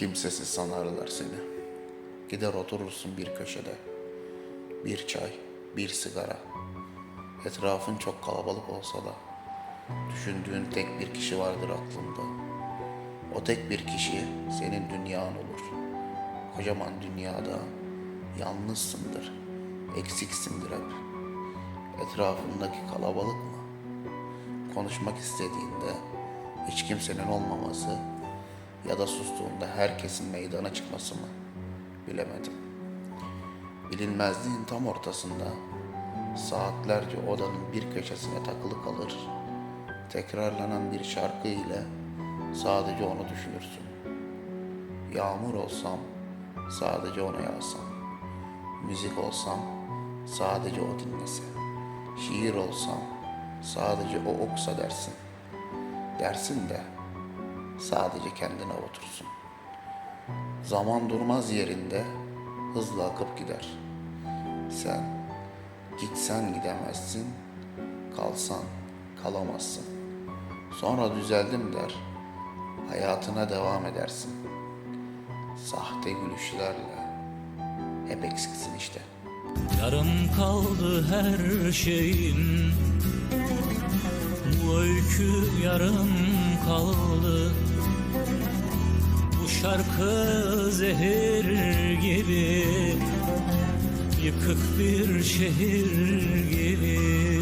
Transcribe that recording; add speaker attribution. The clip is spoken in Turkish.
Speaker 1: Kimsesiz sanarlar seni. Gider oturursun bir köşede. Bir çay, bir sigara. Etrafın çok kalabalık olsa da düşündüğün tek bir kişi vardır aklında. O tek bir kişi senin dünyan olur. Kocaman dünyada yalnızsındır, eksiksindir hep. Etrafındaki kalabalık mı? Konuşmak istediğinde hiç kimsenin olmaması ya da sustuğunda herkesin meydana çıkması mı? Bilemedim. Bilinmezliğin tam ortasında saatlerce odanın bir köşesine takılı kalır. Tekrarlanan bir şarkı ile sadece onu düşünürsün. Yağmur olsam sadece ona yağsam. Müzik olsam sadece o dinlese. Şiir olsam sadece o okusa dersin. Dersin de sadece kendine otursun. Zaman durmaz yerinde hızla akıp gider. Sen gitsen gidemezsin, kalsan kalamazsın. Sonra düzeldim der, hayatına devam edersin. Sahte gülüşlerle hep eksiksin işte.
Speaker 2: Yarım kaldı her şeyim Bu öykü yarım kaldı şarkı zehir gibi Yıkık bir şehir gibi